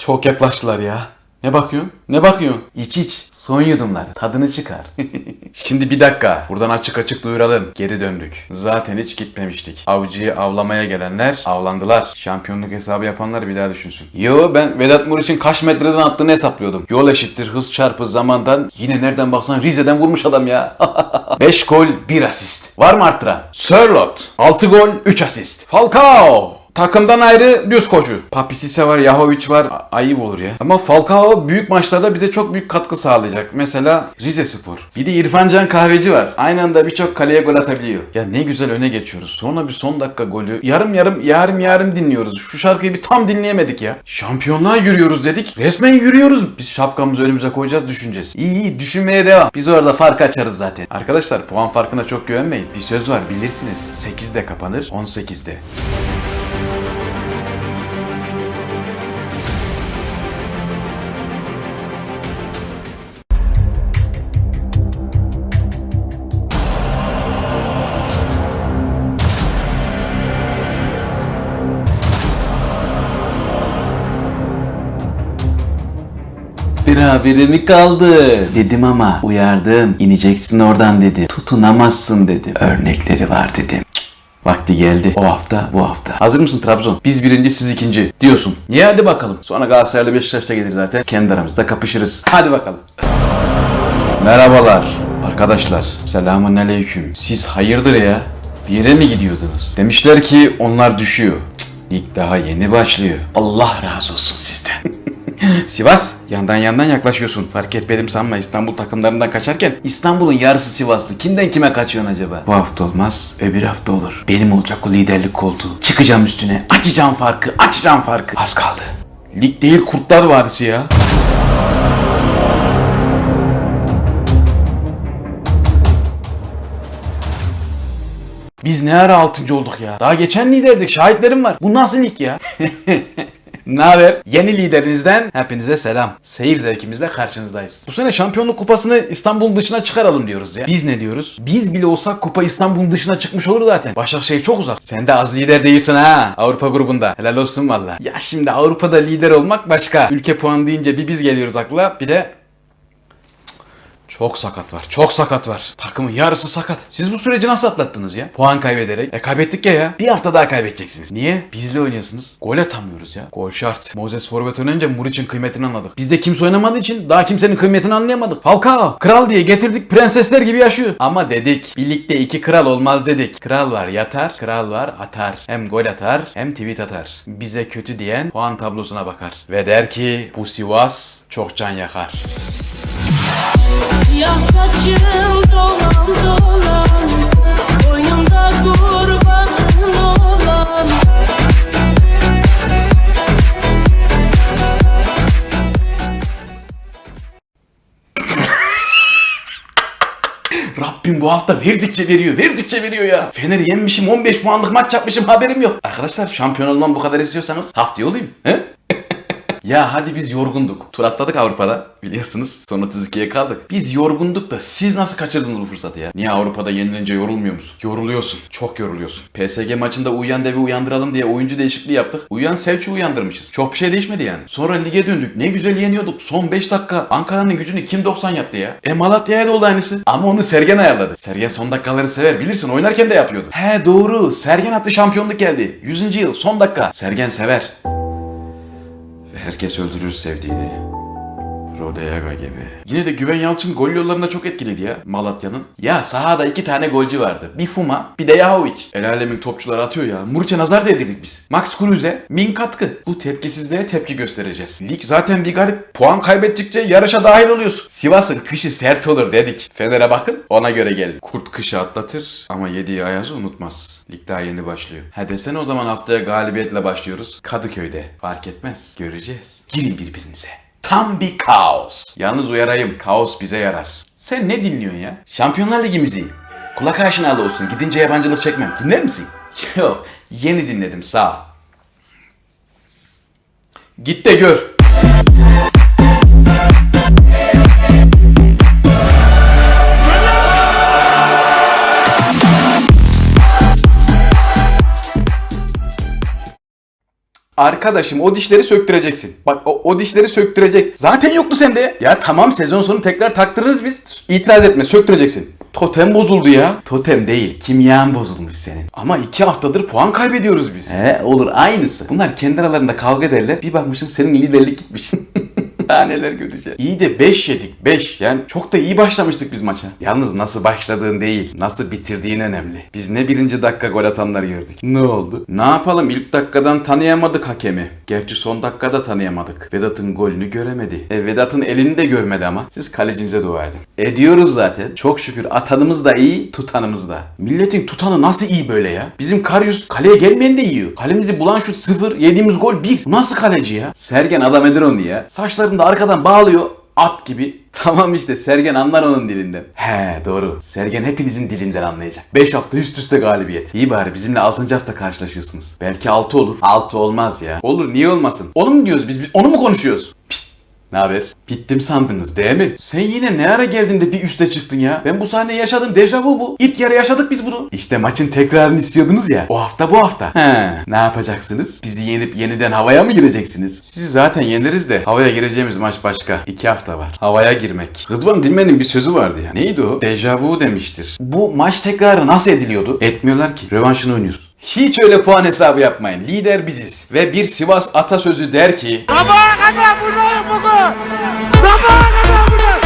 Çok yaklaştılar ya. Ne bakıyorsun? Ne bakıyorsun? İç iç. Son yudumlar. Tadını çıkar. Şimdi bir dakika. Buradan açık açık duyuralım. Geri döndük. Zaten hiç gitmemiştik. Avcıyı avlamaya gelenler avlandılar. Şampiyonluk hesabı yapanlar bir daha düşünsün. Yo ben Vedat Muriç'in kaç metreden attığını hesaplıyordum. Yol eşittir hız çarpı zamandan. Yine nereden baksan Rize'den vurmuş adam ya. 5 gol 1 asist. Var mı arttıran? Sörlot. 6 gol 3 asist. Falcao. Takımdan ayrı düz koşu. Papisise var, Yahovic var. A- ayıp olur ya. Ama Falcao büyük maçlarda bize çok büyük katkı sağlayacak. Mesela Rize Spor. Bir de İrfan Can Kahveci var. Aynı anda birçok kaleye gol atabiliyor. Ya ne güzel öne geçiyoruz. Sonra bir son dakika golü. Yarım yarım yarım yarım dinliyoruz. Şu şarkıyı bir tam dinleyemedik ya. Şampiyonluğa yürüyoruz dedik. Resmen yürüyoruz. Biz şapkamızı önümüze koyacağız düşüneceğiz. İyi iyi düşünmeye devam. Biz orada fark açarız zaten. Arkadaşlar puan farkına çok güvenmeyin. Bir söz var bilirsiniz. 8'de kapanır 18'de. Bir haberi mi kaldı? Dedim ama uyardım. İneceksin oradan dedi. Tutunamazsın dedim. Örnekleri var dedim. Vakti geldi. O hafta, bu hafta. Hazır mısın Trabzon? Biz birinci, siz ikinci diyorsun. Niye hadi bakalım. Sonra Galatasaray'la Beşiktaş'ta gelir zaten. Kendi aramızda kapışırız. Hadi bakalım. Merhabalar arkadaşlar. Selamun aleyküm. Siz hayırdır ya? Bir yere mi gidiyordunuz? Demişler ki onlar düşüyor. Cık, lig daha yeni başlıyor. Allah razı olsun sizden. Sivas yandan yandan yaklaşıyorsun. Fark etmedim sanma İstanbul takımlarından kaçarken İstanbul'un yarısı Sivaslı. Kimden kime kaçıyorsun acaba? Bu hafta olmaz. Öbür hafta olur. Benim olacak o liderlik koltuğu. Çıkacağım üstüne. Açacağım farkı. Açacağım farkı. Az kaldı. Lig değil Kurtlar Vadisi ya. Biz ne ara altıncı olduk ya? Daha geçen liderdik. Şahitlerim var. Bu nasıl lig ya? Ne haber? Yeni liderinizden hepinize selam. Seyir zevkimizle karşınızdayız. Bu sene şampiyonluk kupasını İstanbul'un dışına çıkaralım diyoruz ya. Biz ne diyoruz? Biz bile olsak kupa İstanbul'un dışına çıkmış olur zaten. Başakşehir çok uzak. Sen de az lider değilsin ha Avrupa grubunda. Helal olsun valla. Ya şimdi Avrupa'da lider olmak başka. Ülke puanı deyince bir biz geliyoruz akla bir de çok sakat var. Çok sakat var. Takımın yarısı sakat. Siz bu süreci nasıl atlattınız ya? Puan kaybederek. E kaybettik ya ya. Bir hafta daha kaybedeceksiniz. Niye? Bizle oynuyorsunuz. Gol atamıyoruz ya. Gol şart. Moses forvet oynayınca Muriç'in kıymetini anladık. Bizde kimse oynamadığı için daha kimsenin kıymetini anlayamadık. Falcao. Kral diye getirdik. Prensesler gibi yaşıyor. Ama dedik. Birlikte iki kral olmaz dedik. Kral var yatar. Kral var atar. Hem gol atar hem tweet atar. Bize kötü diyen puan tablosuna bakar. Ve der ki bu Sivas çok can yakar. Siyah bu hafta verdikçe veriyor, verdikçe veriyor ya. Fener'i yenmişim, 15 puanlık maç yapmışım haberim yok. Arkadaşlar şampiyon olmam bu kadar istiyorsanız haftaya olayım. He? Ya hadi biz yorgunduk. Tur atladık Avrupa'da. Biliyorsunuz son 32'ye kaldık. Biz yorgunduk da siz nasıl kaçırdınız bu fırsatı ya? Niye Avrupa'da yenilince yorulmuyor musun? Yoruluyorsun. Çok yoruluyorsun. PSG maçında uyuyan devi uyandıralım diye oyuncu değişikliği yaptık. Uyuyan Selçuk'u uyandırmışız. Çok bir şey değişmedi yani. Sonra lige döndük. Ne güzel yeniyorduk. Son 5 dakika Ankara'nın gücünü kim 90 yaptı ya? E Malatya'ya da oldu aynısı. Ama onu Sergen ayarladı. Sergen son dakikaları sever. Bilirsin oynarken de yapıyordu. He doğru. Sergen attı şampiyonluk geldi. 100. yıl son dakika. Sergen sever. Herkes öldürür sevdiğini. Rodeyaga gibi. Yine de Güven Yalçın gol yollarında çok etkiliydi ya Malatya'nın. Ya sahada iki tane golcü vardı. Bir Fuma bir de Yahovic. El alemin topçuları atıyor ya. Muriç'e nazar değdirdik biz. Max Kruse, Min katkı. Bu tepkisizliğe tepki göstereceğiz. Lig zaten bir garip. Puan kaybettikçe yarışa dahil oluyorsun. Sivas'ın kışı sert olur dedik. Fener'e bakın ona göre gelin. Kurt kışı atlatır ama yediği ayazı unutmaz. Lig daha yeni başlıyor. Ha desene o zaman haftaya galibiyetle başlıyoruz. Kadıköy'de. Fark etmez. Göreceğiz. Girin birbirinize. Tam bir kaos. Yalnız uyarayım. Kaos bize yarar. Sen ne dinliyorsun ya? Şampiyonlar Ligi müziği. Kulak aşinalı olsun. Gidince yabancılık çekmem. Dinler misin? Yok. Yeni dinledim. Sağ ol. Git de gör. Arkadaşım o dişleri söktüreceksin. Bak o, o dişleri söktürecek. Zaten yoktu sende. Ya tamam sezon sonu tekrar taktırırız biz. İtiraz etme söktüreceksin. Totem bozuldu ya. Totem değil, kimyan bozulmuş senin. Ama iki haftadır puan kaybediyoruz biz. He olur aynısı. Bunlar kendi aralarında kavga ederler. Bir bakmışsın senin liderlik gitmiş. Daha neler göreceğiz. İyi de 5 yedik 5. Yani çok da iyi başlamıştık biz maça. Yalnız nasıl başladığın değil, nasıl bitirdiğin önemli. Biz ne birinci dakika gol atanları gördük. Ne oldu? Ne yapalım ilk dakikadan tanıyamadık hakemi. Gerçi son dakikada tanıyamadık. Vedat'ın golünü göremedi. E Vedat'ın elini de görmedi ama. Siz kalecinize dua edin. Ediyoruz zaten. Çok şükür atanımız da iyi, tutanımız da. Milletin tutanı nasıl iyi böyle ya? Bizim Karius kaleye gelmeyen de yiyor. Kalemizi bulan şut 0, yediğimiz gol 1. Bu nasıl kaleci ya? Sergen adam eder onu ya. Saçlarını da arkadan bağlıyor. At gibi. Tamam işte Sergen anlar onun dilinden. He doğru. Sergen hepinizin dilinden anlayacak. 5 hafta üst üste galibiyet. İyi bari bizimle 6. hafta karşılaşıyorsunuz. Belki 6 olur. 6 olmaz ya. Olur niye olmasın? Onu mu diyoruz biz? biz onu mu konuşuyoruz? Ne haber? Bittim sandınız değil mi? Sen yine ne ara geldin de bir üste çıktın ya? Ben bu sahneyi yaşadım. Dejavu bu. İlk yarı yaşadık biz bunu. İşte maçın tekrarını istiyordunuz ya. O hafta bu hafta. He. Ne yapacaksınız? Bizi yenip yeniden havaya mı gireceksiniz? Sizi zaten yeneriz de havaya gireceğimiz maç başka. İki hafta var. Havaya girmek. Rıdvan Dilmen'in bir sözü vardı ya. Neydi o? Dejavu demiştir. Bu maç tekrarı nasıl ediliyordu? Etmiyorlar ki. Rövanşını oynuyoruz. Hiç öyle puan hesabı yapmayın. Lider biziz. Ve bir Sivas atasözü der ki... Sabaha kadar buradayım bugün. Sabaha kadar buradayım.